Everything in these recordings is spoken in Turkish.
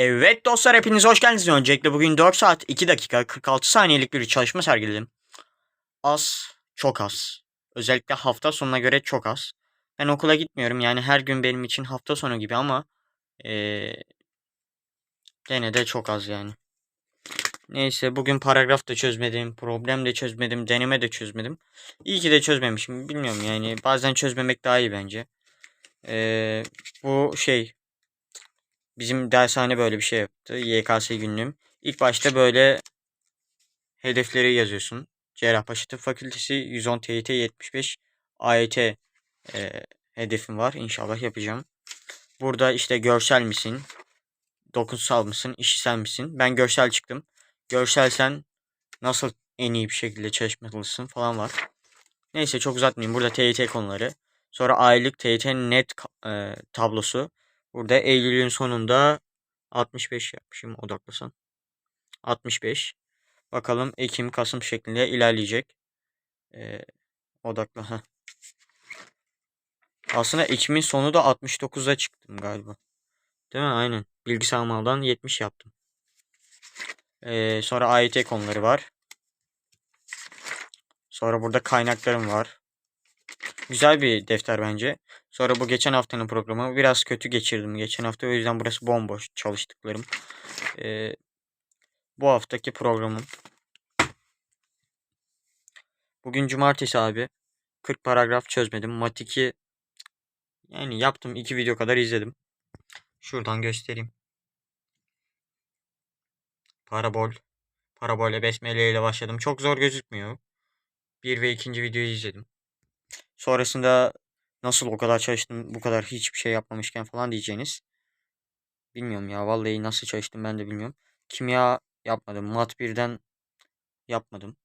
Evet dostlar hepiniz hoş geldiniz. Öncelikle bugün 4 saat 2 dakika 46 saniyelik bir çalışma sergiledim. Az, çok az. Özellikle hafta sonuna göre çok az. Ben okula gitmiyorum yani her gün benim için hafta sonu gibi ama eee gene de çok az yani. Neyse bugün paragraf da çözmedim, problem de çözmedim, deneme de çözmedim. İyi ki de çözmemişim. Bilmiyorum yani bazen çözmemek daha iyi bence. Eee, bu şey Bizim dershane böyle bir şey yaptı. YKS günlüğüm. İlk başta böyle hedefleri yazıyorsun. Cerrahpaşa Tıp Fakültesi 110 TYT 75 AYT e, hedefim var. İnşallah yapacağım. Burada işte görsel misin? Dokunsal mısın? işitsel misin? Ben görsel çıktım. Görselsen nasıl en iyi bir şekilde çalışmalısın falan var. Neyse çok uzatmayayım. Burada TYT konuları. Sonra aylık TYT net e, tablosu. Burada Eylül'ün sonunda 65 yapmışım odaklasan. 65. Bakalım Ekim, Kasım şeklinde ilerleyecek. Ee, odakla. Heh. Aslında Ekim'in sonu da 69'a çıktım galiba. Değil mi? Aynen. Bilgisayar maldan 70 yaptım. Ee, sonra AYT konuları var. Sonra burada kaynaklarım var. Güzel bir defter bence. Sonra bu geçen haftanın programı biraz kötü geçirdim geçen hafta. O yüzden burası bomboş çalıştıklarım. Ee, bu haftaki programım. Bugün cumartesi abi. 40 paragraf çözmedim. Mat 2 yani yaptım. 2 video kadar izledim. Şuradan göstereyim. Parabol. Parabole besmele ile başladım. Çok zor gözükmüyor. Bir ve ikinci videoyu izledim. Sonrasında nasıl o kadar çalıştım bu kadar hiçbir şey yapmamışken falan diyeceğiniz. Bilmiyorum ya vallahi nasıl çalıştım ben de bilmiyorum. Kimya yapmadım. Mat 1'den yapmadım.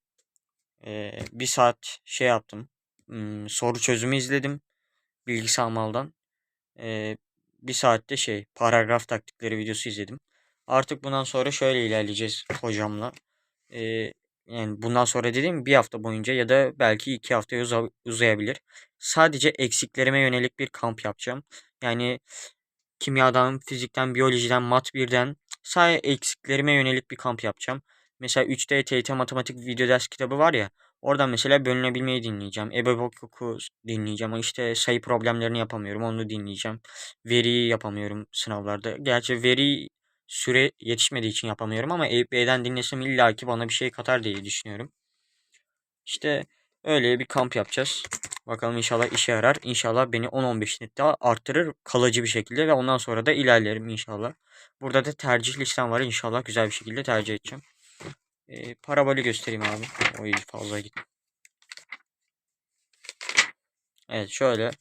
Ee, bir saat şey yaptım. Hmm, soru çözümü izledim. Bilgisayar maldan. Ee, bir saatte şey paragraf taktikleri videosu izledim. Artık bundan sonra şöyle ilerleyeceğiz hocamla. Ee, yani bundan sonra dediğim bir hafta boyunca ya da belki iki haftaya uza- uzayabilir. Sadece eksiklerime yönelik bir kamp yapacağım. Yani kimyadan, fizikten, biyolojiden, mat 1'den sadece eksiklerime yönelik bir kamp yapacağım. Mesela 3D TYT matematik video ders kitabı var ya. Oradan mesela bölünebilmeyi dinleyeceğim. Ebebokyoku dinleyeceğim. İşte sayı problemlerini yapamıyorum. Onu dinleyeceğim. Veriyi yapamıyorum sınavlarda. Gerçi veri süre yetişmediği için yapamıyorum ama Eyüp Bey'den dinlesem illaki bana bir şey katar diye düşünüyorum. İşte öyle bir kamp yapacağız. Bakalım inşallah işe yarar. İnşallah beni 10-15 net daha arttırır kalıcı bir şekilde ve ondan sonra da ilerlerim inşallah. Burada da tercih listem var. İnşallah güzel bir şekilde tercih edeceğim. Ee, parabolü göstereyim abi. O iyi fazla git. Evet şöyle.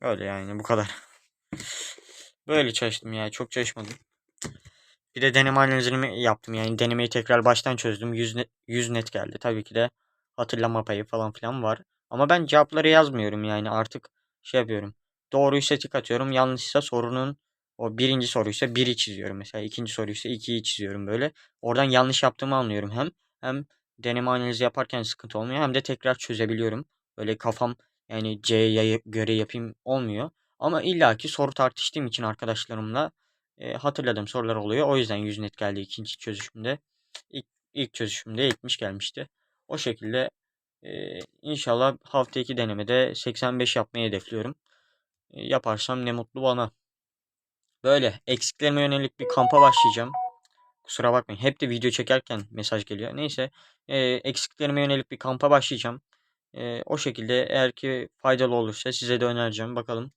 Öyle yani bu kadar. Böyle çalıştım ya. Çok çalışmadım. Bir de deneme analizini yaptım. Yani denemeyi tekrar baştan çözdüm. 100 net, 100 net geldi. Tabii ki de hatırlama payı falan filan var. Ama ben cevapları yazmıyorum yani artık şey yapıyorum. Doğruysa tik atıyorum. Yanlışsa sorunun o birinci soruysa biri çiziyorum mesela. ikinci soruysa ikiyi çiziyorum böyle. Oradan yanlış yaptığımı anlıyorum hem. Hem deneme analizi yaparken sıkıntı olmuyor hem de tekrar çözebiliyorum. Böyle kafam yani C'ye göre yapayım olmuyor. Ama illaki soru tartıştığım için arkadaşlarımla e, hatırladığım sorular oluyor. O yüzden 100 net geldi ikinci çözüşümde. İlk, ilk çözüşümde 70 gelmişti. O şekilde e, inşallah hafta 2 denemede 85 yapmayı hedefliyorum. E, yaparsam ne mutlu bana. Böyle eksiklerime yönelik bir kampa başlayacağım. Kusura bakmayın. Hep de video çekerken mesaj geliyor. Neyse e, eksiklerime yönelik bir kampa başlayacağım. E, o şekilde eğer ki faydalı olursa size de önereceğim. Bakalım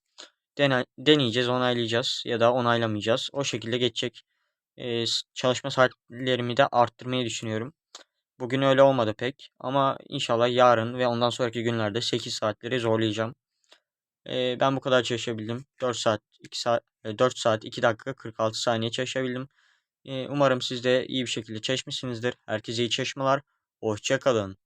dene, deneyeceğiz, onaylayacağız ya da onaylamayacağız. O şekilde geçecek. E, çalışma saatlerimi de arttırmayı düşünüyorum. Bugün öyle olmadı pek ama inşallah yarın ve ondan sonraki günlerde 8 saatleri zorlayacağım. E, ben bu kadar çalışabildim. 4 saat 2 saat 4 saat 2 dakika 46 saniye çalışabildim. E, umarım siz de iyi bir şekilde çalışmışsınızdır. Herkese iyi çalışmalar. Hoşçakalın.